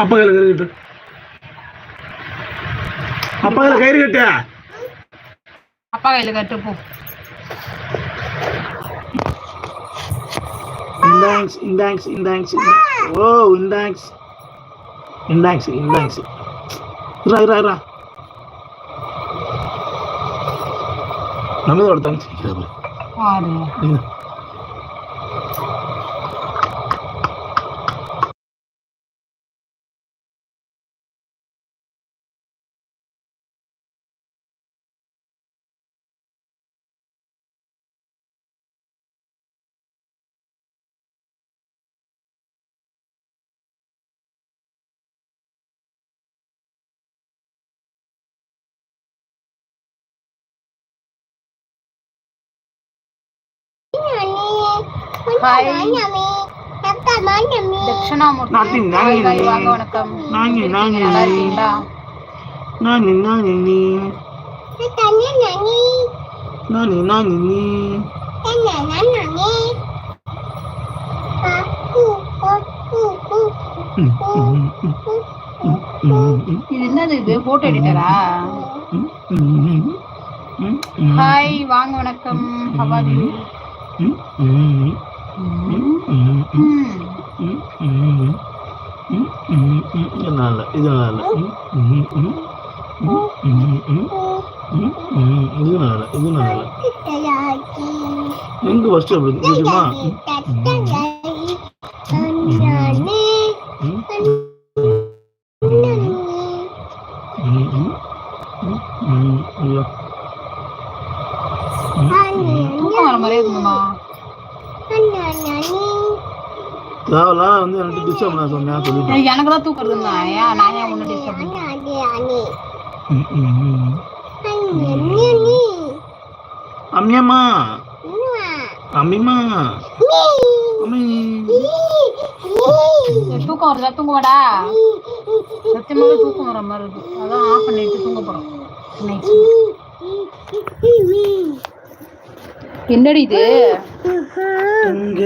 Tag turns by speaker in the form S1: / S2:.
S1: அப்பா கையில் கயிறு கட்டு அப்பா கையில் கயிறு கட்டு.
S2: அப்பா கையில கட்டு போ.
S1: இந்தாங்ஸ் இந்தாங்ஸ் இந்தாங்ஸ். ஓ இந்தாங்ஸ். இந்தாங்ஸ் இந்தாங்ஸ். இரா இரா இரா. நம்மளோட தங்கச்சி. நிக்கிறா
S2: இது என்னது இது? போட்டோ எடிட்டரா ஹாய் வாங்க வணக்கம்.
S1: இது நல்லா இது நல்லா இது நல்லா இது நல்லா எங்க ஃபர்ஸ்ட் அப்படி தெரியுமா தேவையில்லாம வந்து எனக்கு டிஸ்டர்ப் பண்ண சொன்னேன் சொல்லிட்டேன்.
S2: எனக்கு தான். இருக்குங்க ஏன் நான் ஏன் ஒன்று டிஸ்டர்ப் பண்ணேன்.
S1: அம்மியம்மா. அம்மி.
S2: தூக்கம் வருதா? தூங்குவாடா சத்தியமாவே தூக்கம் வர மாதிரி இருக்கு. அதான் ஆஃப் பண்ணிட்டு தூங்க போறோம். என்னடி இது?
S1: எங்க